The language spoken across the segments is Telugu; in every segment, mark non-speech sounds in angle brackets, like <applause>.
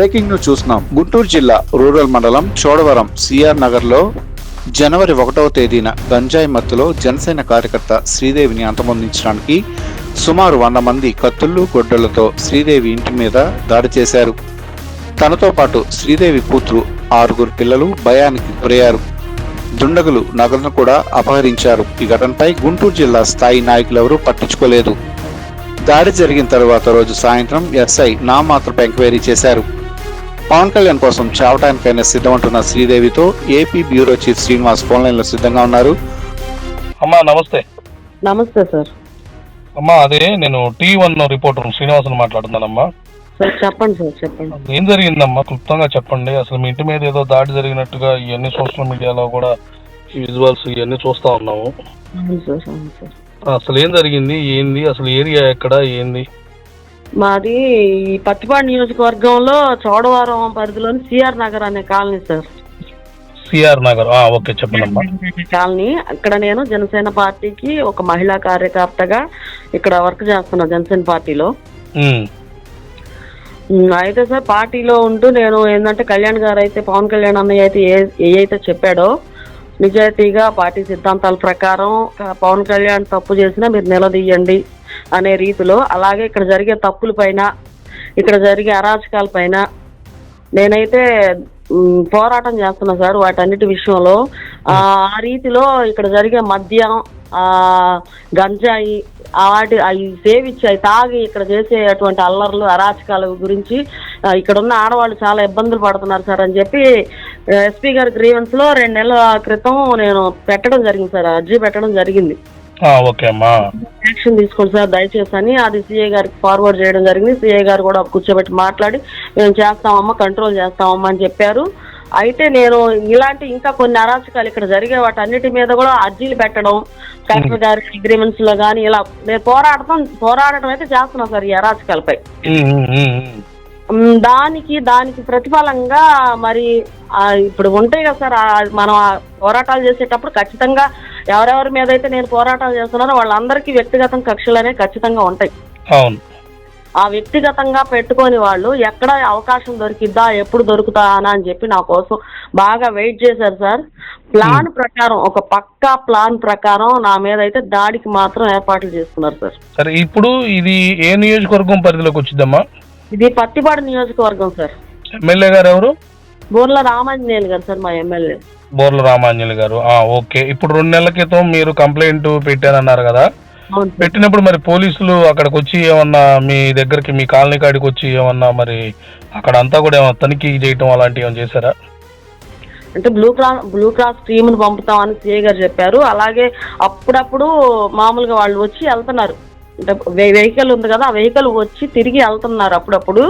బ్రేకింగ్ న్యూస్ చూస్తున్నాం. గుంటూరు జిల్లా రూరల్ మండలం చోడవరం సిఆర్ నగర్లో జనవరి ఒకటవ తేదీన గంజాయి మత్తులో జనసేన కార్యకర్త శ్రీదేవిని అంతమొందించడానికి సుమారు వంద మంది కత్తులు గొడ్డలతో శ్రీదేవి ఇంటి మీద దాడి చేశారు. తనతో పాటు శ్రీదేవి కూతురు ఆరుగురు పిల్లలు భయానికి గురయ్యారు. దుండగులు నగలను కూడా అపహరించారు. ఈ ఘటనపై గుంటూరు జిల్లా స్థాయి నాయకులెవరూ పట్టించుకోలేదు. దాడి జరిగిన తర్వాత రోజు సాయంత్రం ఎస్ఐ నామాత్రపు ఎంక్వైరీ చేశారు. పవన్ కళ్యాణ్ కోసం చావటానికైనా సిద్ధమంటున్న శ్రీదేవితో AP bureau chief Srinivas phone లైన్లో సిద్ధంగా ఉన్నారు. అమ్మా నమస్తే. నమస్తే సార్. అమ్మా అదే నేను టీ వన్ రిపోర్టర్ శ్రీనివాసన్ మాట్లాడుతున్నానమ్మా. సార్ చెప్పండి సార్ చెప్పండి. ఏం జరిగిందమ్మా? క్లుప్తంగా చెప్పండి. అసలు మీ ఇంటి మీద ఏదో దాడి జరిగినట్టుగా ఇవన్నీ సోషల్ మీడియాలో కూడా విజువల్స్ ఇవన్నీ చూస్తా ఉన్నాము. అవును సార్ అవును సార్. అసలు ఏం జరిగింది? ఏంది? అసలు ఏరియా ఎక్కడ? ఏంది? మాది ఈ పత్తిపాడు నియోజకవర్గంలో చోడవరం పరిధిలోని సిఆర్ నగర్ అనే colony sir. CR Nagar. Okay చెప్పండమ్మా కాలనీ. అక్కడ నేను జనసేన పార్టీకి ఒక మహిళా కార్యకర్తగా ఇక్కడ వర్క్ చేస్తున్నా జనసేన పార్టీలో. అయితే సార్ పార్టీలో ఉంటూ నేను ఏంటంటే కళ్యాణ్ గారు అయితే పవన్ కళ్యాణ్ అన్నయ్య అయితే ఏ ఏ అయితే చెప్పాడో నిజాయితీగా పార్టీ సిద్ధాంతాల ప్రకారం పవన్ కళ్యాణ్ తప్పు చేసినా మీరు నిలదీయండి. అనే రీతిలో అలాగే ఇక్కడ జరిగే తప్పుల పైన ఇక్కడ జరిగే అరాచకాల పైన నేనైతే పోరాటం చేస్తున్నా సార్ వాటన్నిటి విషయంలో. ఆ రీతిలో ఇక్కడ జరిగే మద్యం ఆ గంజాయి వాటి అవి సేవించి అవి తాగి ఇక్కడ చేసేటువంటి అల్లర్లు అరాచకాల గురించి ఇక్కడ ఉన్న ఆడవాళ్ళు చాలా ఇబ్బందులు పడుతున్నారు సార్ అని చెప్పి ఎస్పీ గారి గ్రీవెన్స్లో రెండు నెలల క్రితం నేను పెట్టడం జరిగింది సార్ అర్జీ పెట్టడం జరిగింది. ఓకే అమ్మా. యాక్షన్ తీసుకోండి సార్ దయచేసి అని అది సిఐ గారికి ఫార్వర్డ్ చేయడం జరిగింది. సిఐ గారు కూడా కూర్చోబెట్టి మాట్లాడి మేము చేస్తామమ్మా కంట్రోల్ చేస్తామమ్మా అని చెప్పారు. అయితే నేను ఇలాంటి ఇంకా కొన్ని అరాచకాలు ఇక్కడ జరిగే వాటి అన్నిటి మీద కూడా అర్జీలు పెట్టడం కలెక్టర్ గారి అగ్రిమెంట్స్లో కానీ ఇలా నేను పోరాడటం పోరాడటం అయితే చేస్తున్నాను సార్ ఈ అరాచకాలపై. దానికి దానికి ప్రతిఫలంగా మరి ఇప్పుడు ఉంటాయి కదా సార్ మనం పోరాటాలు చేసేటప్పుడు ఖచ్చితంగా ఎవరెవరి మీద అయితే నేను పోరాటాలు చేస్తున్నానో వాళ్ళందరికీ వ్యక్తిగతం కక్షలు అనేవి ఖచ్చితంగా ఉంటాయి. అవును. ఆ వ్యక్తిగతంగా పెట్టుకొని వాళ్ళు ఎక్కడ అవకాశం దొరికిద్దా ఎప్పుడు దొరుకుతానా అని చెప్పి నా కోసం బాగా వెయిట్ చేశారు సార్. ప్లాన్ ప్రకారం ఒక పక్కా ప్లాన్ ప్రకారం నా మీద అయితే దాడికి మాత్రం ఏర్పాట్లు చేసుకున్నారు సార్. సరే ఇప్పుడు ఇది ఏ నియోజకవర్గం పరిధిలోకి వచ్చిందమ్మా? ఇది పత్తిపాడు నియోజకవర్గం సార్. ఎమ్మెల్యే గారు ఎవరు? బూర్ల రామాంజనేయులు గారు సార్ మా ఎమ్మెల్యే. బోర్ల రామాంజలి గారు. ఆ, ఓకే. ఇప్పుడు రెండు నెలల క్రితం మీరు కంప్లైంట్ పెట్టారన్నారు కదా? పెట్టినప్పుడు మరి పోలీసులు అక్కడికి వచ్చి ఏమన్నా మీ దగ్గరికి మీ కాలనీ కాడికి వచ్చి ఏమన్నా మరి అక్కడ అంతా కూడా ఏమన్నా తనిఖీ చేయటం అలాంటివి ఏమైనా చేశారా? అంటే బ్లూ క్రాస్ బ్లూ క్రాస్ టీమ్ను పంపుతామని సిఐ గారు చెప్పారు. అలాగే అప్పుడప్పుడు మామూలుగా వాళ్ళు వచ్చి వెళ్తున్నారు. వెహికల్ ఉంది కదా ఆ వెహికల్ వచ్చి తిరిగి వెళ్తున్నారు అప్పుడప్పుడు.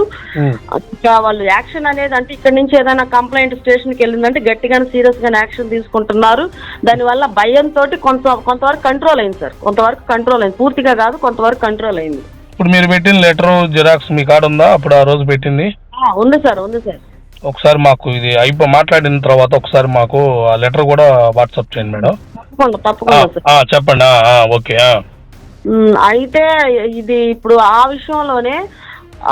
ఇంకా వాళ్ళు యాక్షన్ అనేది అంటే ఇక్కడ నుంచి ఏదైనా కంప్లైంట్ స్టేషన్కి వెళ్ళిందంటే గట్టిగానే సీరియస్ గానే యాక్షన్ తీసుకుంటున్నారు. దానివల్ల భయంతో కొంత కొంతవరకు కంట్రోల్ అయింది సార్. కొంతవరకు కంట్రోల్ అయింది. పూర్తిగా కాదు కొంతవరకు కంట్రోల్ అయింది. ఇప్పుడు మీరు పెట్టిన లెటర్ జిరాక్స్ మీ కాడ ఉందా? అప్పుడు ఆ రోజు పెట్టింది? ఉంది సార్ ఉంది సార్. ఒకసారి మాకు ఇది అయిపో మాట్లాడిన తర్వాత ఒకసారి మాకు ఆ లెటర్ కూడా వాట్సాప్ చేయండి మేడం. తప్పకుండా చెప్పండి. ఓకే అయితే ఇది ఇప్పుడు ఆ విషయంలోనే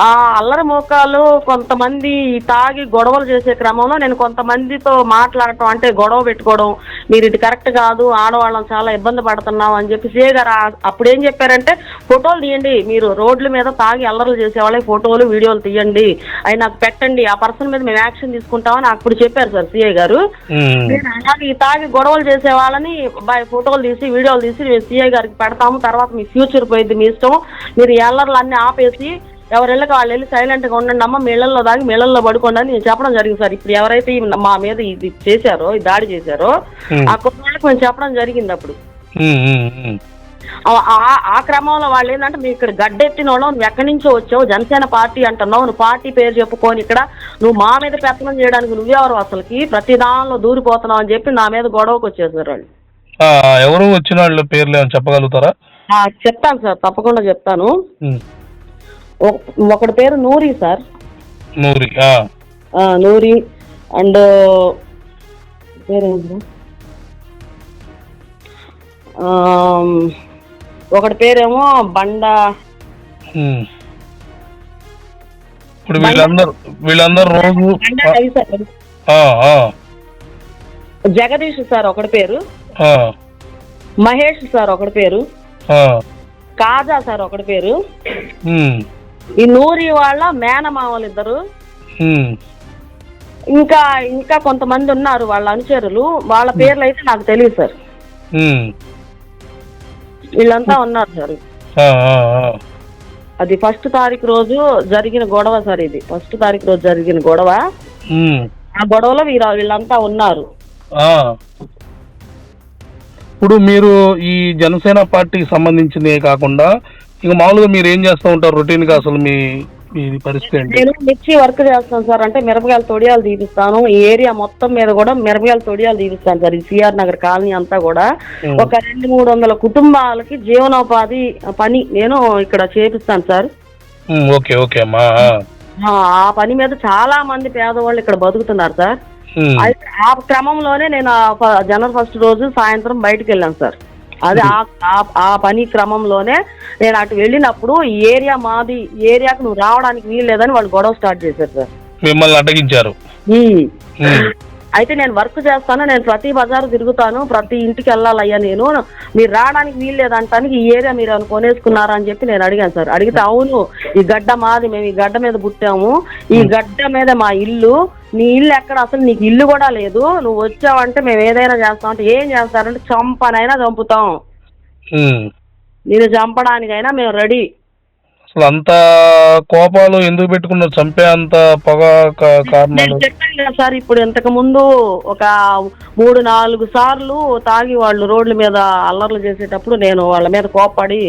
ఆ అల్లరి మోకాలు కొంతమంది తాగి గొడవలు చేసే క్రమంలో నేను కొంతమందితో మాట్లాడటం అంటే గొడవ పెట్టుకోవడం మీరు ఇది కరెక్ట్ కాదు ఆడవాళ్ళం చాలా ఇబ్బంది పడుతున్నాం అని చెప్పి సీఏ గారు అప్పుడు ఏం చెప్పారంటే ఫోటోలు తీయండి మీరు రోడ్ల మీద తాగి అల్లర్లు చేసే వాళ్ళకి ఫోటోలు వీడియోలు తీయండి. అవి నాకు పెట్టండి ఆ పర్సన్ మీద మేము యాక్షన్ తీసుకుంటామని అప్పుడు చెప్పారు సార్ సీఏ గారు. నేను అలాగే ఈ తాగి గొడవలు చేసే వాళ్ళని బై ఫోటోలు తీసి వీడియోలు తీసి మేము సీఐ గారికి పెడతాము. తర్వాత మీ ఫ్యూచర్ పోయింది మీ ఇష్టం. మీరు ఎల్లర్లు అన్ని ఆపేసి ఎవరిళ్ళకి వాళ్ళు వెళ్ళి సైలెంట్గా ఉండండి అమ్మ మీ ఇళ్ళలో దాగి మీ ఇళ్ళలో పడుకోండి అని నేను చెప్పడం జరిగింది సార్. ఇప్పుడు ఎవరైతే మా మీద ఇది చేశారో ఈ దాడి చేశారో ఆ వాళ్ళకి మేము చెప్పడం జరిగింది అప్పుడు. ఆ- క్రమంలో వాళ్ళు ఏంటంటే మీరు ఇక్కడ గడ్డెత్తిన వాళ్ళం నువ్వు ఎక్కడి నుంచో వచ్చావు జనసేన పార్టీ అంటున్నావు నువ్వు పార్టీ పేరు చెప్పుకొని ఇక్కడ నువ్వు మా మీద పెత్తనం చేయడానికి నువ్వెవరు అసలుకి? ప్రతి దానిలో దూరిపోతున్నావు అని చెప్పి నా మీద గొడవకు వచ్చేసారు వాళ్ళు. ఎవరు వచ్చిన వాళ్ళ పేర్లు చెప్పగలుగుతారా? చెప్తాను సార్ తప్పకుండా చెప్తాను. ఉమ్, ఒక- ఒకడి పేరు నూరి సార్. నూరి నూరి అండ్ పేరేంటి ఒకటి పేరేమో బండ. ఇప్పుడు వీళ్ళందరూ వీళ్ళందరూ రోజు జగదీష్ సార్ ఒకటి పేరు. మహేష్ సార్ ఒకటి పేరు. కాజా సార్ ఒకటి పేరు. ఈ నూరి వాళ్ళ మేనమామలు ఇద్దరు. ఇంకా ఇంకా కొంతమంది ఉన్నారు వాళ్ళ అనుచరులు. వాళ్ళ పేర్లు అయితే నాకు తెలియదు సార్. వీళ్ళంతా ఉన్నారు సార్. అది ఫస్ట్ తారీఖు రోజు జరిగిన గొడవ సార్ ఇది. ఫస్ట్ తారీఖు రోజు జరిగిన గొడవ. ఆ గొడవలో వీరు వీళ్ళంతా ఉన్నారు. ఇప్పుడు మీరు ఈ జనసేన పార్టీకి సంబంధించిందే కాకుండా ఇక మామూలుగా మీరు ఏం చేస్తూ ఉంటారు? రొటీన్గా అసలు మీ పరిస్థితి నేను మిర్చి వర్క్ చేస్తాను సార్. అంటే మిరపకాయల తొడియాలు తీపిస్తాను. ఈ ఏరియా మొత్తం మీద కూడా మిరపకాయల తొడియాలు తీపిస్తాను సార్. ఈ సిఆర్ నగర్ కాలనీ అంతా కూడా. ఒక రెండు మూడు వందల కుటుంబాలకి జీవనోపాధి పని నేను ఇక్కడ చేపిస్తాను సార్. ఓకే ఓకే అమ్మా. ఆ. పని మీద చాలా మంది పేదవాళ్ళు ఇక్కడ బతుకుతున్నారు సార్. ఆ క్రమంలోనే నేను జనవరి ఫస్ట్ రోజు సాయంత్రం బయటకు వెళ్ళాను సార్. అది ఆ పని క్రమంలోనే నేను అటు వెళ్ళినప్పుడు ఈ ఏరియా మాది ఈ ఏరియాకు నువ్వు రావడానికి వీలు లేదని వాళ్ళు గొడవ స్టార్ట్ చేశారు సార్. మిమ్మల్ని అడ్డగించారు. అయితే నేను వర్క్ చేస్తాను నేను ప్రతి బజారు తిరుగుతాను ప్రతి ఇంటికి వెళ్ళాలయ్యా నేను. మీరు రావడానికి వీలు లేదంటానికి ఈ ఏరియా మీరు కొనేసుకున్నారా అని చెప్పి నేను అడిగాను సార్. అడిగితే అవును ఈ గడ్డ మాది మేము ఈ గడ్డ మీద పుట్టాము. ఈ గడ్డ మీద మా ఇల్లు నీ ఇల్లు ఎక్కడ? అసలు నీకు ఇల్లు కూడా లేదు. నువ్వు వచ్చావంటే మేము ఏదైనా చేస్తాం అంటే ఏం చేస్తారంటే చంపనైనా చంపుతాం. నేను చంపడానికైనా మేము రెడీ. అసలు అంత కోపాలు ఎందుకు పెట్టుకున్నారు చంపే అంత పొగ కా- కారణాలు? నేను చెప్పాను కదా సార్ ఇప్పుడు ఇంతకు ముందు ఒక మూడు నాలుగు సార్లు తాగి వాళ్ళు రోడ్ల మీద అల్లర్లు చేసేటప్పుడు నేను వాళ్ళ మీద కోప్పడి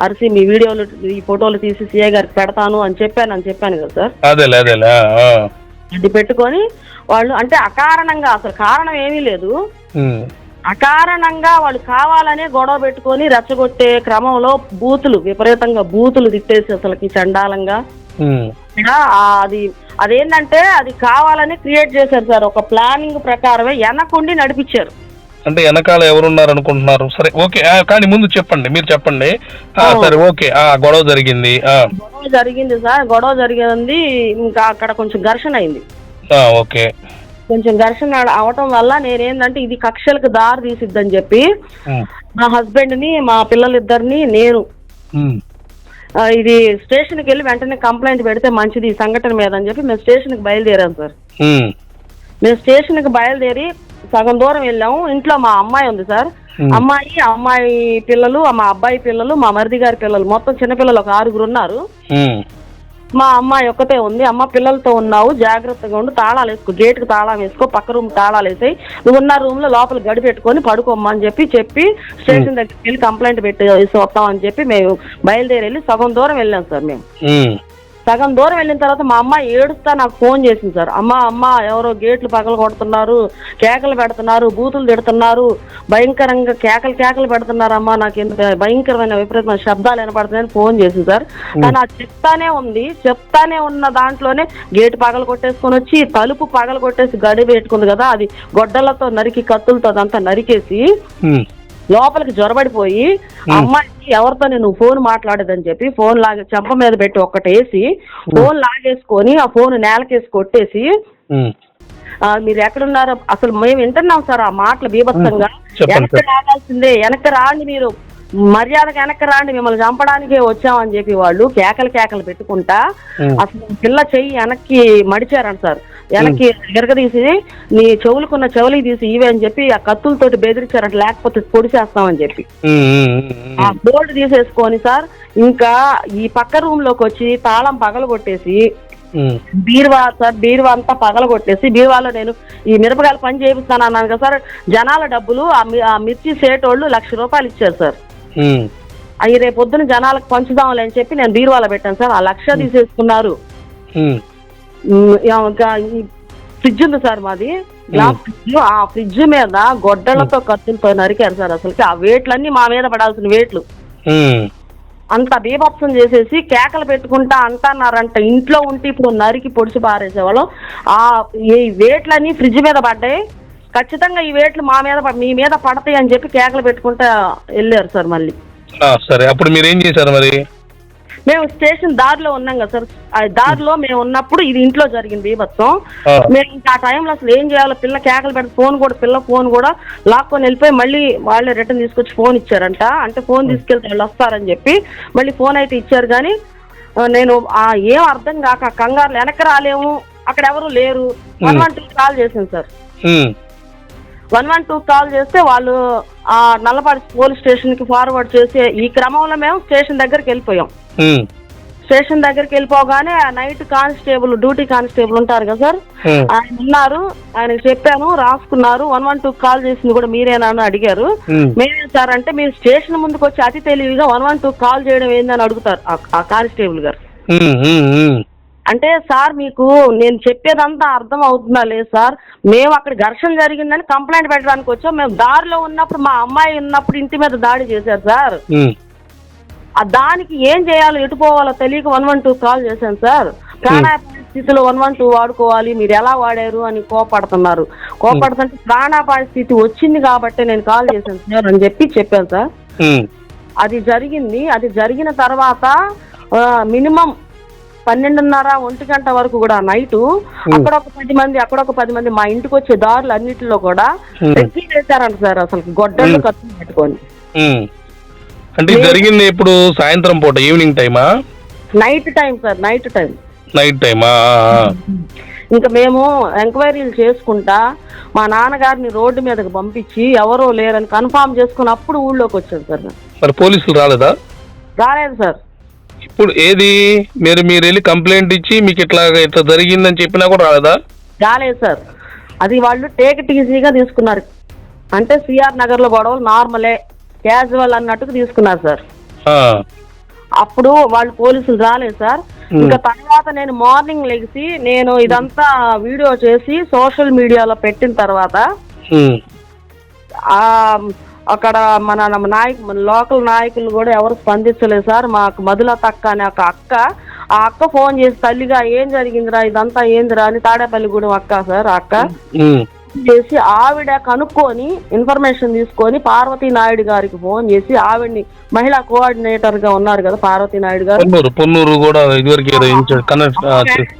అరిసి మీ వీడియోలు ఈ ఫోటోలు తీసి సీఏ గారికి పెడతాను అని చెప్పాను అని చెప్పాను కదా సార్. అదేలే అదేలే. అది పెట్టుకొని వాళ్ళు అంటే అకారణంగా అసలు కారణం ఏమీ లేదు. అకారణంగా వాళ్ళు కావాలనే గొడవ పెట్టుకొని రెచ్చగొట్టే క్రమంలో బూతులు విపరీతంగా బూతులు తిట్టేసి అసలుకి చండాలంగా. అది అదేంటంటే అది కావాలని క్రియేట్ చేశారు సార్. ఒక ప్లానింగ్ ప్రకారమే వెనకుండి నడిపించారు. అంటే వెనకాల ఎవరున్నారు అనుకుంటున్నారు సరే ఓకే. కానీ ముందు చెప్పండి. మీరు చెప్పండి. సరే ఓకే. ఆ గొడవ జరిగింది. గొడవ జరిగింది సార్. గొడవ జరిగింది. ఇంకా అక్కడ కొంచెం ఘర్షణ అయింది. ఓకే. కొంచెం ఘర్షణ అవటం వల్ల నేనేంటంటే ఇది కక్షలకు దారి తీసిద్దని చెప్పి మా హస్బెండ్ని మా పిల్లలిద్దరిని నేను ఇది స్టేషన్కి వెళ్ళి వెంటనే కంప్లైంట్ పెడితే మంచిది ఈ సంఘటన మీద అని చెప్పి మేము స్టేషన్కి బయలుదేరాం సార్. మేము స్టేషన్కి బయలుదేరి సగం దూరం వెళ్ళాము. ఇంట్లో మా అమ్మాయి ఉంది సార్. అమ్మాయి అమ్మాయి పిల్లలు మా అబ్బాయి పిల్లలు మా మరిది గారి పిల్లలు మొత్తం చిన్నపిల్లలు ఒక ఆరుగురు ఉన్నారు. మా అమ్మాయి ఒక్కతే ఉంది. అమ్మ పిల్లలతో ఉన్నావు జాగ్రత్తగా ఉండు తాళాలు వేసుకో గేట్కి తాళం వేసుకో పక్క రూమ్ తాళాలు వేసాయి. నువ్వు ఉన్న రూమ్లో లోపల గడి పెట్టుకొని పడుకోమ్మని చెప్పి చెప్పి స్టేషన్ దగ్గరికి వెళ్ళి కంప్లైంట్ పెట్టి వస్తాం అని చెప్పి మేము బయలుదేరి వెళ్ళి సగం దూరం వెళ్ళాం సార్ మేము. సగం దూరం వెళ్ళిన తర్వాత మా అమ్మ ఏడుస్తా నాకు ఫోన్ చేసింది సార్. అమ్మ అమ్మ ఎవరో గేట్లు పగల కొడుతున్నారు కేకలు పెడుతున్నారు బూతులు తిడుతున్నారు భయంకరంగా కేకలు కేకలు పెడుతున్నారమ్మా నాకు ఎంత భయంకరమైన విపరీతమైన శబ్దాలు వినపడుతున్నాయని ఫోన్ చేసింది సార్. కానీ అది చెప్తానే ఉంది చెప్తానే ఉన్న దాంట్లోనే గేటు పగల కొట్టేసుకొని వచ్చి తలుపు పగల కొట్టేసి గడి పెట్టుకుంది కదా అది గొడ్డలతో నరికి కత్తులతో అదంతా నరికేసి లోపలికి జ్వరబడిపోయి అమ్మాయికి ఎవరితో నేను ఫోన్ మాట్లాడేదని చెప్పి ఫోన్ లాగే చెంప మీద పెట్టి ఒక్కటేసి ఫోన్ లాగేసుకొని ఆ ఫోన్ నేలకేసి కొట్టేసి మీరు ఎక్కడున్నారో అసలు మేము వింటున్నాం సార్ ఆ మాటలు బీభత్సంగా. వెనక్కి రావాల్సిందే. వెనక్కి రాండి మీరు. మర్యాదగా వెనక్కి రాండి మిమ్మల్ని చంపడానికే వచ్చామని చెప్పి వాళ్ళు కేకలు కేకలు పెట్టుకుంటా. అసలు పిల్ల చెయ్యి వెనక్కి మడిచారంట సార్. వెనక్కి ఎరగదీసి నీ చెవులకున్న చెవులకి తీసి ఇవే అని చెప్పి ఆ కత్తులతోటి బెదిరించారంట లేకపోతే పొడిచేస్తామని చెప్పి. ఉమ్, ఉమ్, ఉమ్, ఆ బోర్డు తీసేసుకొని సార్ ఇంకా ఈ పక్క రూమ్లోకి వచ్చి తాళం పగల కొట్టేసి బీరువా సార్ బీరువా అంతా పగల కొట్టేసి బీరువాలో నేను ఈ మిరపకాయలు పని చేపిస్తాను అన్నాను కదా సార్ జనాల డబ్బులు ఆ మిర్చి సేటోళ్ళు లక్ష రూపాయలు ఇచ్చారు సార్. అవి రేపు పొద్దున జనాలకు పంచుదాంలే అని చెప్పి నేను బీరువాలో పెట్టాను సార్. ఆ లక్ష తీసేసుకున్నారు. ఫ్రిడ్జ్ ఉంది సార్ మాది. Glass fridge. ఆ ఫ్రిడ్జ్ మీద గొడ్డలతో కత్తులతో నరికారు సార్ అసలుకి. ఆ వేట్లన్నీ మా మీద పడాల్సిన వేట్లు. అంత బీభత్సం చేసేసి కేకలు పెట్టుకుంటా అంటున్నారంట. ఇంట్లో ఉంటే ఇప్పుడు నరికి పొడిచి పారేసేవాళ్ళం. ఆ ఈ వేట్లన్నీ ఫ్రిడ్జ్ మీద పడ్డాయి. ఖచ్చితంగా ఈ వేట్లు మా మీద మీ మీద పడతాయి అని చెప్పి కేకలు పెట్టుకుంటా వెళ్ళారు సార్ మళ్ళీ. సరే. అప్పుడు మీరు ఏం చేశారు మరి? మేము స్టేషన్ దారిలో ఉన్నాం కదా సార్. ఆ దారిలో మేము ఉన్నప్పుడు ఇది ఇంట్లో జరిగింది ఆ. మేము ఇంకా ఆ టైంలో అసలు ఏం చేయాలో పిల్ల కేకలు పెడితే ఫోన్ కూడా పిల్ల ఫోన్ కూడా లాక్కొని వెళ్ళిపోయి మళ్ళీ వాళ్ళే రిటర్న్ తీసుకొచ్చి ఫోన్ ఇచ్చారంట. అంటే ఫోన్ తీసుకెళ్తే వాళ్ళు వస్తారని చెప్పి మళ్ళీ ఫోన్ అయితే ఇచ్చారు కానీ నేను ఆ ఏం అర్థం కాక కంగారు వెనక్కి రాలేము. అక్కడ ఎవరు లేరు. టూ కాల్ చేసింది sir. One one two call చేస్తే వాళ్ళు ఆ నల్లపాటి పోలీస్ స్టేషన్కి ఫార్వర్డ్ చేసి ఈ క్రమంలో మేము స్టేషన్ దగ్గరికి వెళ్ళిపోయాం. స్టేషన్ దగ్గరికి వెళ్ళిపోగానే ఆ నైట్ కానిస్టేబుల్ డ్యూటీ కానిస్టేబుల్ ఉంటారు కదా సార్? ఆయన ఉన్నారు ఆయనకి చెప్పాను రాసుకున్నారు వన్ వన్ టూ కాల్ చేసింది కూడా మీరేనా అని అడిగారు. మేమేం సార్ అంటే మీరు స్టేషన్ ముందుకు వచ్చి అతి తెలివిగా వన్ వన్ టూ కాల్ చేయడం ఏందని అడుగుతారు ఆ- కానిస్టేబుల్ గారు. అంటే సార్ మీకు నేను చెప్పేదంతా అర్థం అవుతుందా లేదు సార్? మేము అక్కడ ఘర్షణ జరిగిందని కంప్లైంట్ పెట్టడానికి వచ్చాం. మేము దారిలో ఉన్నప్పుడు మా అమ్మాయి ఉన్నప్పుడు ఇంటి మీద దాడి చేశారు సార్. దానికి ఏం చేయాలో ఎటు పోవాలో తెలియక వన్ వన్ టూ కాల్ చేశాను సార్. ప్రాణాపాయ స్థితిలో వన్ వన్ టూ వాడుకోవాలి మీరు ఎలా వాడారు అని కోపడుతున్నారు. కోపడుతుంటే ప్రాణాపాయ స్థితి వచ్చింది కాబట్టి నేను కాల్ చేశాను సార్ అని చెప్పి చెప్పాను సార్. అది జరిగింది. అది జరిగిన తర్వాత మినిమం పన్నెండున్నర ఒంటి గంట వరకు కూడా నైట్ అక్కడ ఒక పది మంది అక్కడ ఒక పది మంది మా ఇంటికి వచ్చే దారులు అన్నిటిలో కూడా. రెక్కి వేశారంట సార్ అసలు గొడ్డళ్ళు కత్తులు పెట్టుకొని. అంటే జరిగింది ఇప్పుడు సాయంత్రం పూట ఈవినింగ్ టైమా? Night time sir night time. Night టైమా. ఇంకా మేము ఎంక్వైరీలు చేసుకుంటా మా నాన్నగారిని రోడ్డు మీదకి పంపించి ఎవరో లేరని కన్ఫామ్ చేసుకుని అప్పుడు ఊళ్ళోకి వచ్చాను సార్. మరి పోలీసులు రాలేదా? రాలేదు సార్. ఇప్పుడు ఏది? మీరు మీరు వెళ్ళి కంప్లైంట్ ఇచ్చి మీకు ఇట్లా ఇట్లా జరిగిందని చెప్పినా కూడా రాలేదా? రాలేదు సార్. అది వాళ్ళు టేక్ ఇట్ ఈజీగా తీసుకున్నారు. అంటే సిఆర్ నగర్లో గొడవలు నార్మలే క్యాజువల్ అన్నట్టుగా తీసుకున్నారు సార్. అప్పుడు వాళ్ళు పోలీసులు రాలేదు సార్. ఇంకా తర్వాత నేను మార్నింగ్ లెగిసి నేను ఇదంతా వీడియో చేసి సోషల్ మీడియాలో పెట్టిన తర్వాత అక్కడ మన నాయకు మన లోకల్ నాయకులు కూడా ఎవరు స్పందించలేదు సార్. మాకు మధులత అక్క అనే ఒక అక్క ఆ అక్క ఫోన్ చేసి తల్లిగా ఏం జరిగిందిరా? ఇదంతా ఏందిరా? అని తాడేపల్లిగూడెం అక్క సార్ అక్క చేసి ఆవిడ కనుక్కొని ఇన్ఫర్మేషన్ తీసుకొని పార్వతీ నాయుడు గారికి ఫోన్ చేసి ఆవిడ్ని మహిళా కోఆర్డినేటర్గా ఉన్నారు కదా పార్వతీ నాయుడు గారు. పొన్నూరు కూడా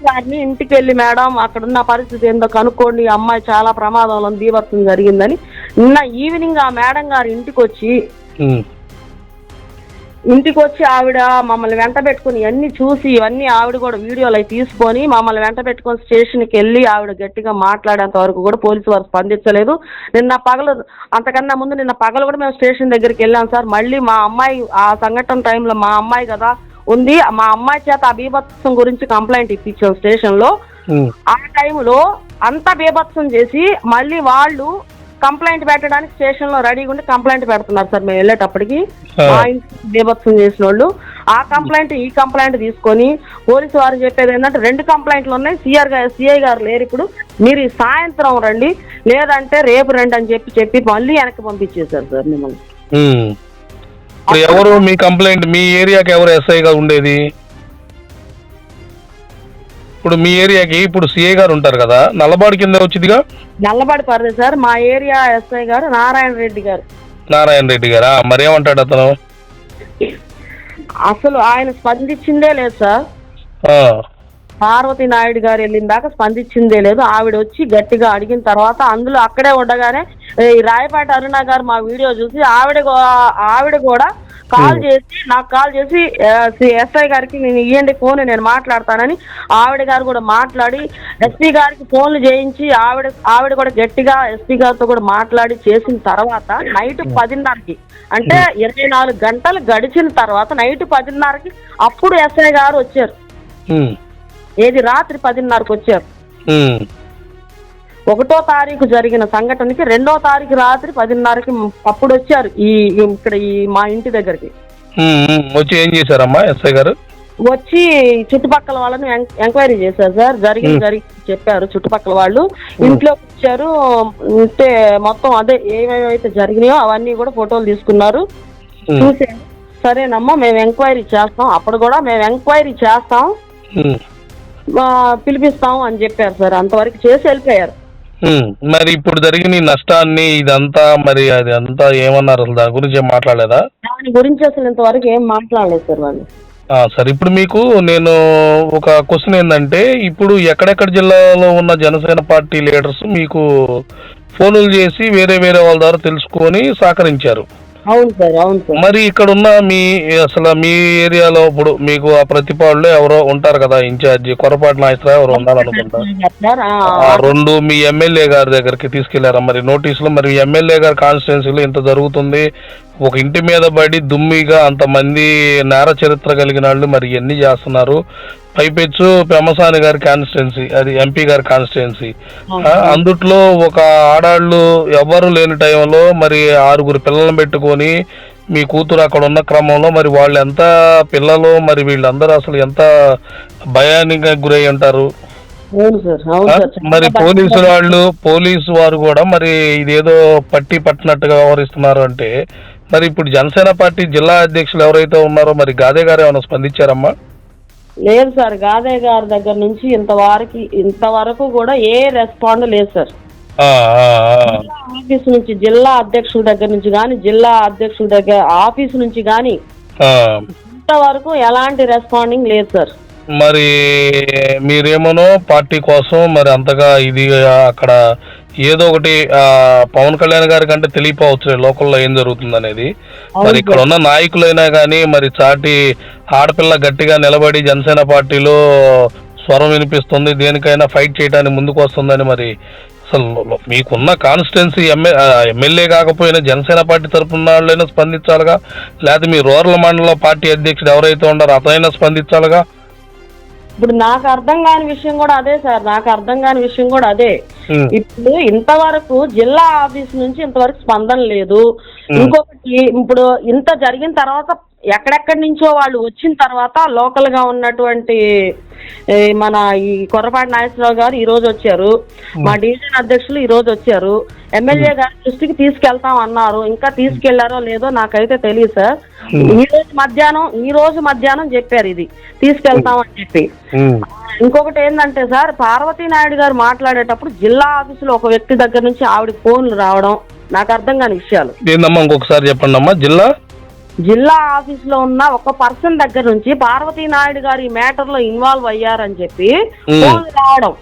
గారిని ఇంటికి వెళ్ళి మేడం అక్కడ ఉన్న పరిస్థితి ఏందో కనుక్కోండి. అమ్మాయి చాలా ప్రమాదంలో బీభత్సం జరిగిందని నిన్న ఈవినింగ్ ఆ మేడం గారి ఇంటికి వచ్చి ఇంటికి వచ్చి ఆవిడ మమ్మల్ని వెంట పెట్టుకుని ఇవన్నీ చూసి ఇవన్నీ ఆవిడ కూడా వీడియోలు అవి తీసుకొని మమ్మల్ని వెంట పెట్టుకొని స్టేషన్కి వెళ్ళి ఆవిడ గట్టిగా మాట్లాడేంత వరకు కూడా పోలీసు వారు స్పందించలేదు. నిన్న పగలు అంతకన్నా ముందు నిన్న పగలు కూడా మేము స్టేషన్ దగ్గరికి వెళ్ళాం సార్. మళ్ళీ మా అమ్మాయి ఆ సంఘటన టైంలో మా అమ్మాయి కదా ఉంది మా అమ్మాయి చేత ఆ బీభత్సం గురించి కంప్లైంట్ ఇప్పించాం స్టేషన్లో ఆ టైంలో అంత బీభత్సం చేసి మళ్ళీ వాళ్ళు కంప్లైంట్ పెట్టడానికి స్టేషన్లో రెడీగా ఉండి కంప్లైంట్ పెడుతున్నారు సార్ మేము వెళ్ళేటప్పటికి. బీభత్సం చేసిన వాళ్ళు. ఆ కంప్లైంట్ ఈ కంప్లైంట్ తీసుకొని పోలీసు వారు చెప్పేది ఏంటంటే రెండు కంప్లైంట్లు ఉన్నాయి. సిఆర్ గారు సిఐ గారు లేరు ఇప్పుడు. మీరు సాయంత్రం రండి. లేదంటే రేపు రండి అని చెప్పి చెప్పి మళ్ళీ వెనక్కి పంపించేశారు సార్ మిమ్మల్ని. ఎవరు మీ కంప్లైంట్ మీ ఏరియాకి ఎవరు ఎస్ఐగా ఉండేది? ఇప్పుడు మీ ఏరియాకి ఇప్పుడు సిఐ గారు ఉంటారు కదా నల్లబాడు కింద వచ్చిందిగా? నల్లబడి పడదు సార్ మా ఏరియా ఎస్ఐ గారు నారాయణ రెడ్డి గారు. నారాయణ రెడ్డి గారా? మరేమంటాడు అతను? అసలు ఆయన స్పందించిందే లేదు సార్. ఆ, పార్వతి నాయుడు గారు వెళ్ళిన దాకా స్పందించిందే లేదు. ఆవిడ వచ్చి గట్టిగా అడిగిన తర్వాత అందులో అక్కడే ఉండగానే ఈ రాయపాటి అరుణ గారు మా వీడియో చూసి ఆవిడ ఆవిడ కూడా కాల్ చేసి నాకు కాల్ చేసి ఎస్ఐ గారికి నేను ఇవ్వండి ఫోన్ నేను మాట్లాడతానని ఆవిడ గారు కూడా మాట్లాడి ఎస్పీ గారికి ఫోన్లు చేయించి ఆవిడ ఆవిడ కూడా గట్టిగా ఎస్పీ గారితో కూడా మాట్లాడి చేసిన తర్వాత నైట్ పదిన్నరకి అంటే ఇరవై నాలుగు గంటలు గడిచిన తర్వాత నైట్ పదిన్నరకి అప్పుడు ఎస్ఐ గారు వచ్చారు. ఏది? రాత్రి పదిన్నరకు వచ్చారు. ఒకటో తారీఖు జరిగిన సంఘటనకి రెండో తారీఖు రాత్రి పదిన్నరకి అప్పుడు వచ్చారు ఈ ఇక్కడ ఈ మా ఇంటి దగ్గరికి. వచ్చి ఏం చేశారమ్మా ఎస్ఐ గారు? వచ్చి చుట్టుపక్కల వాళ్ళని ఎంక్వైరీ చేశారు సార్. జరిగింది జరిగి చెప్పారు చుట్టుపక్కల వాళ్ళు. ఇంట్లోకి వచ్చారు. అంటే మొత్తం అదే ఏమేమైతే జరిగినాయో అవన్నీ కూడా ఫోటోలు తీసుకున్నారు. చూసారు సరేనమ్మా మేము ఎంక్వైరీ చేస్తాం. అప్పుడు కూడా మేము ఎంక్వైరీ చేస్తాం. పిలిపిస్తాం అని చెప్పారు సార్. అంతవరకు చేసి వెళ్ళిపోయారు. మరి ఇప్పుడు జరిగిన ఈ నష్టాన్ని ఇదంతా మరి అది అంతా ఏమన్నారు? అసలు దాని గురించి ఏం మాట్లాడలేదా? దాని గురించి అసలు ఇంతవరకు ఏం మాట్లాడలేదు సార్ వాళ్ళు. సరే. ఇప్పుడు మీకు నేను ఒక క్వశ్చన్ ఏంటంటే ఇప్పుడు ఎక్కడెక్కడ జిల్లాలో ఉన్న జనసేన పార్టీ లీడర్స్ మీకు ఫోనులు చేసి వేరే వేరే వాళ్ళ ద్వారా తెలుసుకొని సహకరించారు? అవును సార్ అవును సార్. మరి ఇక్కడ ఉన్న మీ అసలు మీ ఏరియాలో ఇప్పుడు మీకు ఆ ప్రతిపాడులో ఎవరో ఉంటారు కదా ఇన్ఛార్జి కొరపాటి నాయకురావు ఎవరో ఉండాలనుకుంటా. <laughs> సార్ ఆ, ఆ రెండు మీ ఎమ్మెల్యే గారి దగ్గరికి తీసుకెళ్ళారా? మరి నోటీసులు మరి ఎమ్మెల్యే గారి కాన్స్టిట్యున్సీలో ఇంత జరుగుతుంది ఒక ఇంటి మీద పడి దుమ్మిగా అంతమంది నేర చరిత్ర కలిగిన వాళ్ళు మరి ఎన్ని చేస్తున్నారు? పైపెచ్చు పెమ్మసాని గారి కాన్స్టిట్యున్సీ అది ఎంపీ గారి కాన్స్టిట్యున్సీ. అందుట్లో ఒక ఆడాళ్ళు ఎవ్వరు లేని టైంలో మరి ఆరుగురు పిల్లల్ని పెట్టుకొని మీ కూతురు అక్కడ ఉన్న క్రమంలో మరి వాళ్ళు ఎంత పిల్లలు మరి వీళ్ళందరూ అసలు ఎంత భయానికి గురై ఉంటారు? మరి పోలీసు వాళ్ళు పోలీసు వారు కూడా మరి ఇదేదో పట్టి పట్టినట్టుగా వ్యవహరిస్తున్నారు అంటే మరి ఇప్పుడు జనసేన పార్టీ జిల్లా అధ్యక్షులు ఎవరైతే ఉన్నారో మరి గాదే గారు ఏమైనా స్పందించారమ్మా లేదు సార్ గాదే గారి దగ్గర నుంచి ఇంతవరకు ఇంతవరకు కూడా ఏ రెస్పాండ్ లేదు సార్. ఆఫీస్ నుంచి జిల్లా అధ్యక్షుల దగ్గర నుంచి కానీ జిల్లా అధ్యక్షుల దగ్గర ఆఫీస్ నుంచి కానీ. ఇంతవరకు ఎలాంటి రెస్పాండింగ్ లేదు సార్ మరి మీరేమోనో పార్టీ కోసం మరి అంతగా ఇది అక్కడ ఏదో ఒకటి పవన్ కళ్యాణ్ గారి కంటే తెలియపోవచ్చు లోకల్లో ఏం జరుగుతుంది అనేది మరి ఇక్కడ ఉన్న నాయకులైనా కానీ మరి చాటి ఆడపిల్ల గట్టిగా నిలబడి జనసేన పార్టీలో స్వరం వినిపిస్తుంది దేనికైనా ఫైట్ చేయడానికి ముందుకు వస్తుందని మరి అసలు మీకున్న కాన్స్టిట్యున్సీ ఎమ్మె ఎమ్మెల్యే కాకపోయినా జనసేన పార్టీ తరపున వాళ్ళైనా స్పందించాలిగా? లేకపోతే మీ రూరల్ మండల పార్టీ అధ్యక్షుడు ఎవరైతే ఉన్నారో అతనైనా స్పందించాలిగా? ఇప్పుడు నాకు అర్థం కాని విషయం కూడా అదే సార్. నాకు అర్థం కాని విషయం కూడా అదే. ఇప్పుడు ఇంతవరకు జిల్లా ఆఫీస్ నుంచి ఇంతవరకు స్పందన లేదు. ఇంకొకటి ఇప్పుడు ఇంత జరిగిన తర్వాత ఎక్కడెక్కడి నుంచో వాళ్ళు వచ్చిన తర్వాత లోకల్గా ఉన్నటువంటి మన ఈ కొర్రపాటి నాగేశ్వరరావు గారు ఈ రోజు వచ్చారు. మా డివిజన్ అధ్యక్షులు ఈ రోజు వచ్చారు. ఎమ్మెల్యే గారి దృష్టికి తీసుకెళ్తాం అన్నారు. ఇంకా తీసుకెళ్ళారో లేదో నాకైతే తెలియదు సార్. ఈ రోజు మధ్యాహ్నం ఈ రోజు మధ్యాహ్నం చెప్పారు ఇది. తీసుకెళ్తాం అని చెప్పి. ఇంకొకటి ఏంటంటే సార్ పార్వతీ నాయుడు గారు మాట్లాడేటప్పుడు జిల్లా ఆఫీసులో ఒక వ్యక్తి దగ్గర నుంచి ఆవిడ ఫోన్లు రావడం నాకు అర్థం కాని విషయాలు. ఏందమ్మా ఇంకొకసారి చెప్పండి అమ్మా జిల్లా? జిల్లా ఆఫీసులో ఉన్న ఒక పర్సన్ దగ్గర నుంచి పార్వతీ నాయుడు గారు ఈ మ్యాటర్లో ఇన్వాల్వ్ అయ్యారని చెప్పి రావడం.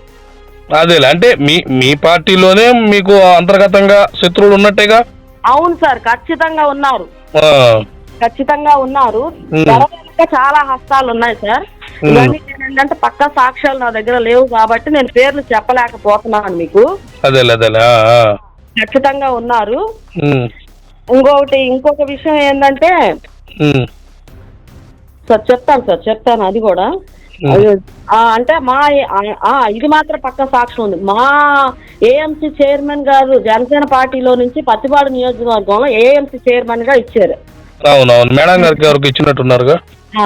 అదేలే అంటే మీ మీ పార్టీలోనే మీకు అంతర్గతంగా శత్రువులు ఉన్నట్టేగా? అవును సార్ ఖచ్చితంగా ఉన్నారు. ఖచ్చితంగా ఉన్నారు. చాలా హస్తాలు ఉన్నాయి సార్. ఇవన్నీ ఏంటంటే పక్క సాక్ష్యాలు నా దగ్గర లేవు కాబట్టి నేను పేర్లు చెప్పలేకపోతున్నాను మీకు. ఖచ్చితంగా ఉన్నారు. ఇంకొకటి ఇంకొక విషయం ఏంటంటే సార్ చెప్తాను సార్ చెప్తాను అది కూడా. అంటే మా ఇది మాత్రం పక్క సాక్ష్యం ఉంది. మా ఏఎంసీ చైర్మన్ గారు జనసేన పార్టీలో నుంచి పత్తిపాడు నియోజకవర్గంలో ఏఎంసీ చైర్మన్గా ఇచ్చారు. అవునవును. మేడం గారికి ఎవరికి ఇచ్చినట్టున్నారుగా? ఆ,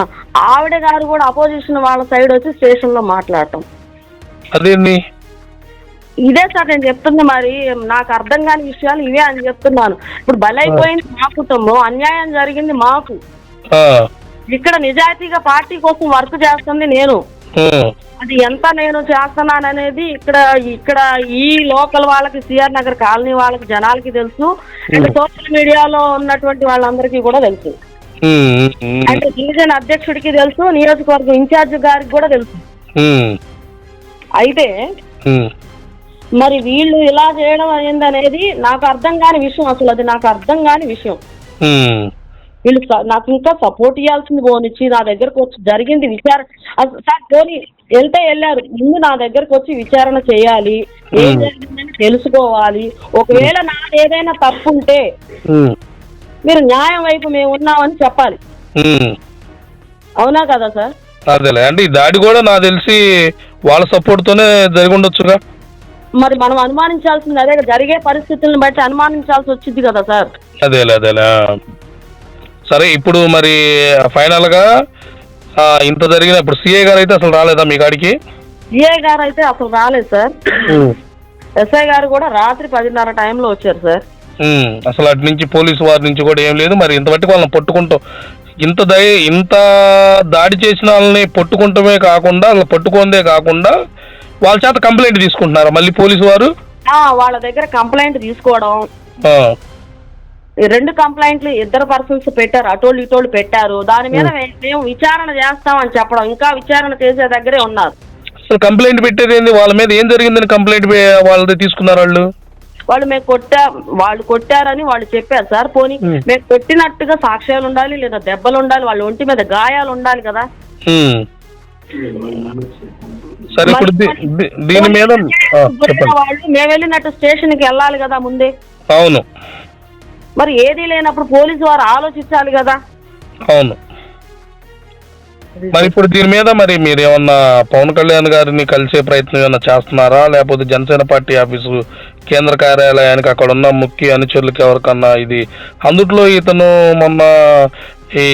ఆవిడ గారు కూడా అపోజిషన్ వాళ్ళ సైడ్ వచ్చి స్టేషన్లో మాట్లాడటం. అదేంటి ఇదే సార్ నేను చెప్తుంది మరి. నాకు అర్థం కాని విషయాలు ఇవే అని చెప్తున్నాను. ఇప్పుడు బలైపోయింది మా కుటుంబం అన్యాయం జరిగింది మాకు. ఇక్కడ నిజాయితీగా పార్టీ కోసం వర్క్ చేస్తుంది నేను. అది ఎంత నేను చేస్తున్నాను అనేది ఇక్కడ ఇక్కడ ఈ లోకల్ వాళ్ళకి సిఆర్ నగర్ కాలనీ వాళ్ళకి జనాలకి తెలుసు. అండ్ సోషల్ మీడియాలో ఉన్నటువంటి వాళ్ళందరికీ కూడా తెలుసు. అండ్ డివిజన్ అధ్యక్షుడికి తెలుసు నియోజకవర్గం ఇన్ఛార్జ్ గారికి కూడా తెలుసు. అయితే మరి వీళ్ళు ఇలా చేయడం ఏందనేది నాకు అర్థం కాని విషయం అసలు. అది నాకు అర్థం కాని విషయం. వీళ్ళు నాకు ఇంకా సపోర్ట్ ఇవ్వాల్సింది పోనిచ్చి నా దగ్గరకు వచ్చి జరిగింది విచారణ. సార్ పోనీ వెళ్తే వెళ్ళారు. ముందు నా దగ్గరకు వచ్చి విచారణ చేయాలి. ఏం జరిగిందని తెలుసుకోవాలి. ఒకవేళ నాది ఏదైనా తప్పు ఉంటే మీరు న్యాయం వైపు మేము ఉన్నామని చెప్పాలి. అవునా కదా సార్? అదేలే. అంటే ఈ దాడి కూడా నాకు తెలిసి వాళ్ళ సపోర్ట్తోనే జరిగి ఉండొచ్చుగా? మరి మనం అనుమానించాల్సింది అదే జరిగే పరిస్థితులను బట్టి అనుమానించాల్సి వచ్చింది కదా సార్? అదేలే అదేలే. సరే ఇప్పుడు మరి ఫైనల్గా ఆ, ఇంత జరిగిన ఇప్పుడు సిఏ గారు అయితే అసలు రాలేదా మీ కాడికి? సిఐ గారు అయితే అసలు రాలేదు సార్. ఎస్ఐ గారు కూడా రాత్రి పదిన్నర టైంలో వచ్చారు సార్. అసలు అటు నుంచి పోలీసు వారి నుంచి కూడా ఏం లేదు. మరి ఇంత బట్టి వాళ్ళని పట్టుకుంటాం ఇంత దయ ఇంత దాడి చేసిన వాళ్ళని పట్టుకుంటమే కాకుండా వాళ్ళని పట్టుకుందే కాకుండా వాళ్ళ చేత కంప్లైంట్ తీసుకుంటున్నారా? మళ్ళీ పోలీసు వారు? ఆ, వాళ్ళ దగ్గర కంప్లైంట్ తీసుకోవడం. ఆ, ఈ రెండు కంప్లైంట్లు ఇద్దరు పర్సన్స్ పెట్టారు. అటోళ్ళు ఇటోళ్ళు పెట్టారు. దాని మీద మే- మేము విచారణ చేస్తామని చెప్పడం. ఇంకా విచారణ చేసే దగ్గరే ఉన్నారు. అసలు కంప్లైంట్ పెట్టేది ఏంది? వాళ్ళ మీద ఏం జరిగిందని కంప్లైంట్ వాళ్ళది తీసుకున్నారు వాళ్ళు? వాళ్ళు మేము కొట్టా వాళ్ళు కొట్టారని వాళ్ళు చెప్పారు సార్. పోనీ. మేము కొట్టినట్టుగా సాక్ష్యాలు ఉండాలి లేదా దెబ్బలు ఉండాలి వాళ్ళ ఒంటి మీద గాయాలు ఉండాలి కదా. ఉమ్. సరే ఇప్పుడు దీని మీద వాళ్ళు మేము వెళ్ళినట్టు స్టేషన్కి వెళ్ళాలి కదా ముందే. అవును. మరి ఏదీ లేనప్పుడు పోలీసు వారు ఆలోచించాలి కదా. అవును. మరి ఇప్పుడు దీని మీద మరి మీరు ఏమన్నా పవన్ కళ్యాణ్ గారిని కలిసే ప్రయత్నం ఏమన్నా చేస్తున్నారా? లేకపోతే జనసేన పార్టీ ఆఫీసు కేంద్ర కార్యాలయానికి అక్కడ ఉన్న ముఖ్య అనుచరులకి ఎవరికన్నా ఇది అందుట్లో ఇతను మొన్న ఈ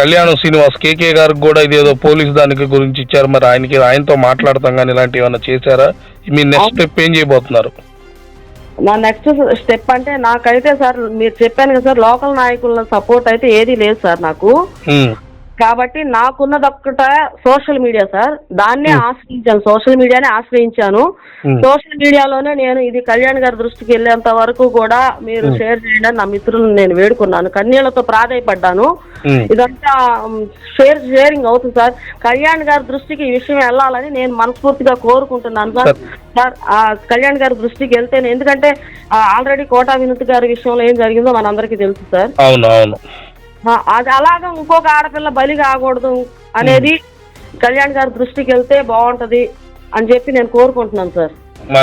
కళ్యాణం శ్రీనివాస్ కేకే గారికి కూడా ఇదేదో పోలీస్ దానికి గురించి ఇచ్చారు. మరి ఆయనకి ఆయనతో మాట్లాడతాం కానీ ఇలాంటివి ఏమన్నా చేశారా? మీ నెక్స్ట్ స్టెప్ ఏం చేయబోతున్నారు? నా నెక్స్ట్ స్టెప్ అంటే నాకైతే సార్ మీరు చెప్పాను కదా సార్ లోకల్ నాయకుల సపోర్ట్ అయితే ఏదీ లేదు సార్ నాకు. కాబట్టి నాకున్నది ఒక్కట సోషల్ మీడియా సార్. దాన్నే ఆశ్రయించాను. సోషల్ మీడియానే ఆశ్రయించాను. సోషల్ మీడియాలోనే నేను ఇది కళ్యాణ్ గారి దృష్టికి వెళ్ళేంత వరకు కూడా మీరు షేర్ చేయండి నా మిత్రులను నేను వేడుకున్నాను. కన్నీళ్ళతో ప్రాధాయపడ్డాను. ఇదంతా షేర్ షేరింగ్ అవుతుంది సార్. కళ్యాణ్ గారి దృష్టికి ఈ విషయం వెళ్ళాలని నేను మనస్ఫూర్తిగా కోరుకుంటున్నాను సార్. సార్. ఆ కళ్యాణ్ గారి దృష్టికి వెళ్తేనే ఎందుకంటే ఆల్రెడీ కోటా వినూత్ గారి విషయంలో ఏం జరిగిందో మనందరికీ తెలుసు సార్. అవును అవును. అది అలాగా ఇంకొక ఆడపిల్ల బలి కాకూడదు అనేది కళ్యాణ్ గారి దృష్టికి వెళ్తే బాగుంటది అని చెప్పి నేను కోరుకుంటున్నాను సార్.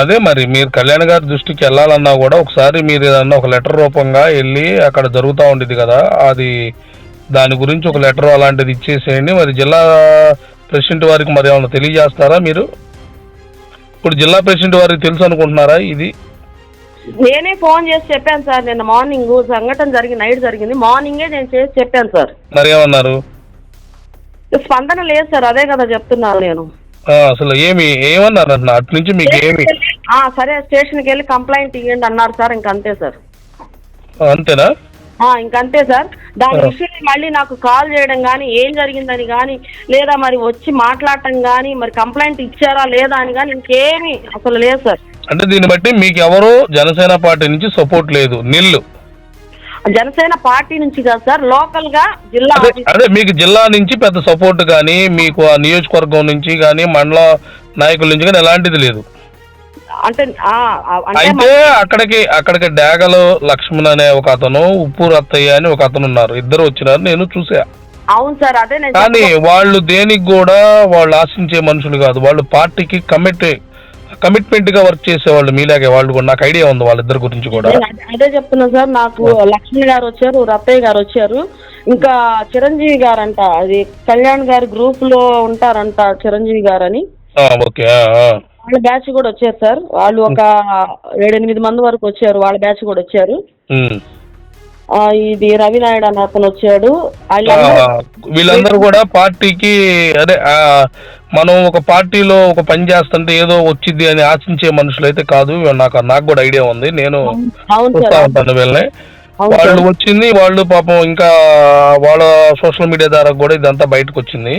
అదే మరి మీరు కళ్యాణ్ గారి దృష్టికి వెళ్ళాలన్నా కూడా ఒకసారి మీరు ఏదన్నా ఒక లెటర్ రూపంగా వెళ్ళి అక్కడ జరుగుతూ ఉండేది కదా అది దాని గురించి ఒక లెటర్ అలాంటిది ఇచ్చేసేయండి. మరి జిల్లా ప్రెసిడెంట్ వారికి మరి ఏమైనా తెలియజేస్తారా మీరు? ఇప్పుడు జిల్లా ప్రెసిడెంట్ వారికి తెలుసు అనుకుంటున్నారా ఇది? నేనే ఫోన్ చేసి చెప్పాను సార్ నిన్న మార్నింగ్ సంఘటన జరిగి నైట్ జరిగింది. మార్నింగే నేను చేసి చెప్పాను సార్. మరి ఏమన్నారు స్పందన లేదు సార్ అదే కదా చెప్తున్నాను నేను. ఆ, అసలు ఏమి ఏమన్నారు అన్న అటు నుంచి మీకు ఏమి? ఆ, సరే స్టేషన్కి వెళ్ళి కంప్లైంట్ ఇవ్వండి అన్నారు సార్ ఇంకంతే సార్. అంతేనా? ఇంకంతే సార్. దాని. విషయం మళ్ళీ నాకు కాల్ చేయడం కానీ ఏం జరిగిందని కానీ లేదా మరి వచ్చి మాట్లాడటం కానీ మరి కంప్లైంట్ ఇచ్చారా లేదా అని కానీ ఇంకేమీ అసలు లేదు సార్. అంటే దీన్ని బట్టి మీకు ఎవరు జనసేన పార్టీ నుంచి సపోర్ట్ లేదు. నిల్లు. జనసేన పార్టీ నుంచి కాదు సార్ లోకల్గా జిల్లా అదే మీకు జిల్లా నుంచి పెద్ద సపోర్ట్ కానీ మీకు ఆ నియోజకవర్గం నుంచి కానీ మండల నాయకుల నుంచి కానీ ఎలాంటిది లేదు. అంటే అక్కడికి అక్కడికి డాగలో లక్ష్మణ్ అనే ఒక అతను ఉప్పు రత్తయ్య అని ఒక అతను ఉన్నారు. ఇద్దరు వచ్చినారు నేను చూసా. అవును సార్ అదే కానీ వాళ్ళు దేనికి కూడా వాళ్ళు ఆశించే మనుషులు కాదు. వాళ్ళు పార్టీకి కమిట్ కమిట్మెంట్గా వర్క్ చేసేవాళ్ళు మీలాగే వాళ్ళు కూడా. నాకు ఐడియా ఉంది వాళ్ళిద్దరి గురించి కూడా. అదే- చెప్తున్నా సార్ నాకు లక్ష్మి గారు వచ్చారు రత్తయ్య గారు వచ్చారు. ఇంకా చిరంజీవి గారు అంట అది కళ్యాణ్ గారి గ్రూప్లో ఉంటారంట చిరంజీవి గారు అని ఆ, ఓకే. వాళ్ళ బ్యాచ్ కూడా వచ్చారు సార్. వాళ్ళు ఒక ఏడెనిమిది మంది వరకు వచ్చారు. వాళ్ళ బ్యాచ్ కూడా వచ్చారు. ఆ, ఇది రవి నాయుడు అనే అతను వచ్చాడు. ఆ, వాళ్ళందరూ వీళ్ళందరూ కూడా పార్టీకి అదే ఆ, మనం ఒక పార్టీలో ఒక పని చేస్తుంటే ఏదో వచ్చింది అని ఆశించే మనుషులు అయితే కాదు. నాకు నాకు కూడా ఐడియా ఉంది. నేను అవును చూస్తా సార్. ఉంటాను వీళ్ళని. అవును వాళ్ళు సార్ వచ్చింది వాళ్ళు పాపం ఇంకా వాళ్ళ సోషల్ మీడియా ద్వారా కూడా ఇదంతా బయటకు వచ్చింది.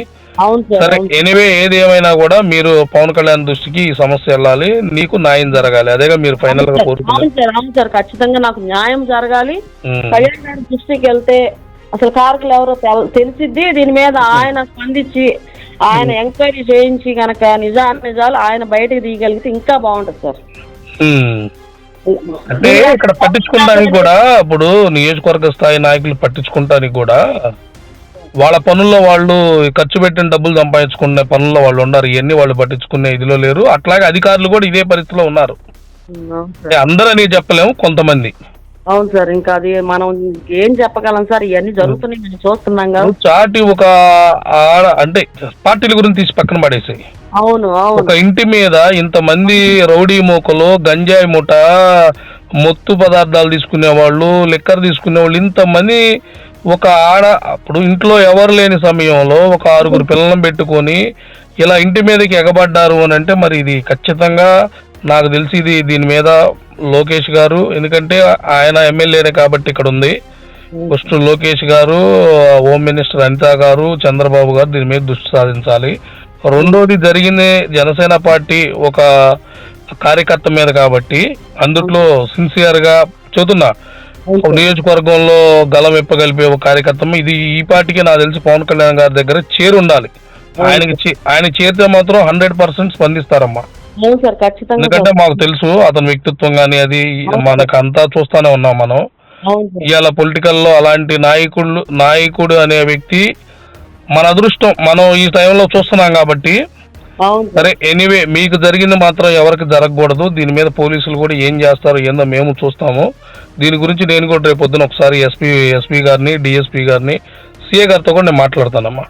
సార్. ఎనివే ఏది ఏమైనా కూడా మీరు పవన్ కళ్యాణ్ దృష్టికి ఈ సమస్య వెళ్ళాలి నీకు న్యాయం జరగాలి. అదేగా మీరు ఫైనల్గా కోరుకునేది అవును సార్ ఖచ్చితంగా నాకు న్యాయం జరగాలి. కళ్యాణ్ గారి దృష్టికి వెళ్తే అసలు కారకులు ఎవరో తెల్- తెలిసిద్ది. దీని మీద ఆయన స్పందించి ఆయన ఎంక్వైరీ చేయించి గనక నిజా నిజాలు ఆయన బయటకు తీయగలిగితే ఇంకా బాగుంటుంది సార్. అంటే ఇక్కడ పట్టించుకోవడానికి కూడా ఇప్పుడు నియోజకవర్గ స్థాయి నాయకులు పట్టించుకోవడానికి కూడా వాళ్ళ పనుల్లో వాళ్ళు ఖర్చు పెట్టిన డబ్బులు సంపాదించుకునే పనుల్లో వాళ్ళు ఉన్నారు. ఇవన్నీ వాళ్ళు పట్టించుకునే ఇదిలో లేరు. అట్లాగే అధికారులు కూడా ఇదే పరిస్థితిలో ఉన్నారు. అందరని చెప్పలేము కొంతమంది. అవును సార్ ఇంకా అది మనం ఏం చెప్పగలం సార్? ఇవన్నీ జరుగుతున్నాయి మనం చూస్తున్నాం కదా. చాటి ఒక అంటే పార్టీల గురించి తీసి పక్కన పడేసాయి. అవును అవును. ఒక ఇంటి మీద ఇంతమంది రౌడీ మూకలు గంజాయి ముఠ మొత్తు పదార్థాలు తీసుకునే వాళ్ళు లిక్కర్ తీసుకునే వాళ్ళు ఇంతమంది ఒక ఆడ అప్పుడు ఇంట్లో ఎవరు లేని సమయంలో ఒక ఆరుగురు పిల్లలను పెట్టుకొని ఇలా ఇంటి మీదకి ఎగబడ్డారు అని అంటే మరి ఇది ఖచ్చితంగా నాకు తెలిసి ఇది దీని మీద లోకేష్ గారు ఎందుకంటే ఆయన ఎమ్మెల్యేనే కాబట్టి ఇక్కడ ఉంది. ఫస్ట్ లోకేష్ గారు హోమ్ మినిస్టర్ అనిత గారు చంద్రబాబు గారు దీని మీద దృష్టి సాధించాలి. రెండోది జరిగింది జనసేన పార్టీ ఒక కార్యకర్త మీద కాబట్టి అందుట్లో సిన్సియర్గా చెబుతున్నా ఒక నియోజకవర్గంలో గలం ఇప్పగలిపే ఒక కార్యకర్త ఇది ఈ పార్టీకి నాకు తెలిసి పవన్ కళ్యాణ్ గారి దగ్గర చేరు ఉండాలి. ఆయనకి ఆయన చేరితే మాత్రం హండ్రెడ్ పర్సెంట్ స్పందిస్తారమ్మా. ఎందుకంటే మాకు తెలుసు అతని వ్యక్తిత్వం కానీ అది మనకు అంతా చూస్తానే ఉన్నాం మనం. ఇవాళ పొలిటికల్లో అలాంటి నాయకుళ్ళు నాయకుడు అనే వ్యక్తి మన అదృష్టం. మనం ఈ టైంలో చూస్తున్నాం కాబట్టి సార్. సరే ఎనీవే మీకు జరిగింది మాత్రం ఎవరికి జరగకూడదు. దీని మీద పోలీసులు కూడా ఏం చేస్తారో ఏందో మేము చూస్తాము. దీని గురించి నేను కూడా రేపు పొద్దున ఒకసారి ఎస్పీ ఎస్పీ గారిని డిఎస్పీ గారిని సిఏ గారితో కూడా నేను మాట్లాడతానమ్మా.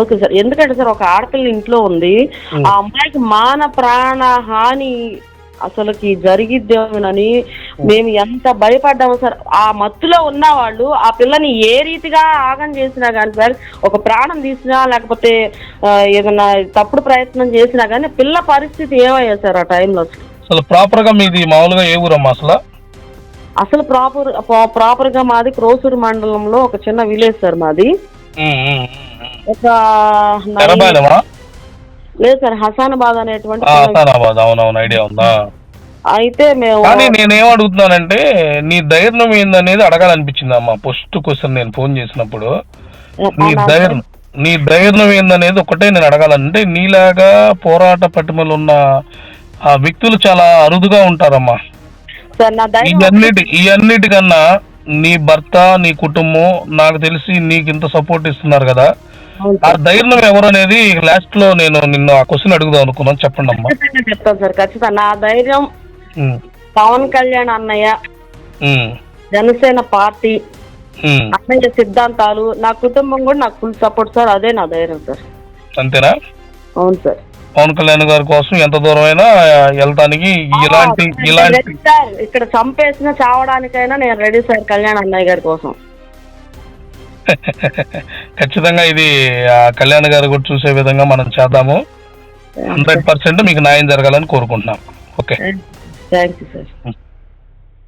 Okay sir. ఎందుకంటే సార్ ఒక ఆడపిల్ల ఇంట్లో ఉంది. ఆ అమ్మాయికి మాన ప్రాణ హాని అసలుకి జరిగిద్దేమోనని మేము ఎంత భయపడ్డాము సార్. ఆ మత్తులో ఉన్న వాళ్ళు ఆ పిల్లని ఏ రీతిగా ఆగం చేసినా కానీ సార్ ఒక ప్రాణం తీసినా లేకపోతే ఏదైనా తప్పుడు ప్రయత్నం చేసినా కానీ పిల్ల పరిస్థితి ఏమయ్యా సార్ ఆ టైంలో? అసలు అసలు ప్రాపర్గా మీది మామూలుగా ఏ ఊరమ్మా అసలు? అసలు ప్రాపర్ ప్రాపర్గా మాది క్రోసూరు మండలంలో ఒక చిన్న విలేజ్ సార్ మాది. ఒక లేదు సార్ హసానాబాద్ అనేటువంటి హసానాబాద్. అవునవును ఐడియా ఉందా? అయితే మేము కానీ నేనేం అడుగుతున్నానంటే నీ ధైర్యం ఏందనేది అడగాలనిపించింది అమ్మా. ఫస్ట్ క్వశ్చన్ నేను ఫోన్ చేసినప్పుడు. నీ ధైర్యం నీ ధైర్యం ఏందనేది ఒకటే నేను అడగాలంటే నీలాగా పోరాట పట్టుమలు ఉన్న ఆ వ్యక్తులు చాలా అరుదుగా ఉంటారమ్మా. ఇవన్నిటి ఈ అన్నిటికన్నా నీ భర్త నీ కుటుంబం నాకు తెలిసి నీకు ఇంత సపోర్ట్ ఇస్తున్నారు కదా. ఆ. ధైర్యం ఎవరు అనేది లాస్ట్లో నేను నిన్ను ఆ క్వశ్చన్ అడుగుదాం అనుకున్నాను. చెప్పండి అమ్మా. చెప్తాను సార్ ఖచ్చితంగా. నా ధైర్యం పవన్ కళ్యాణ్ అన్నయ్య జనసేన పార్టీ. అన్నయ్య సిద్ధాంతాలు నా కుటుంబం కూడా నాకు ఫుల్ సపోర్ట్ సార్ అదే నా ధైర్యం సార్. అంతేనా? అవును సార్. పవన్ కళ్యాణ్ గారి కోసం ఎంత దూరమైనా వెళ్తానికి ఇలాంటి ఆ, ఇలాంటి ఇక్కడ చంపేసిన చావడానికైనా నేను రెడీ సార్ కళ్యాణ్ అన్నయ్య గారి కోసం. <laughs> ఖచ్చితంగా ఇది కళ్యాణ్ గారు కూడా చూసే విధంగా మనం చేద్దాము. హండ్రెడ్ పర్సెంట్ మీకు న్యాయం జరగాలని కోరుకుంటున్నాం. ఓకే. Thank you sir.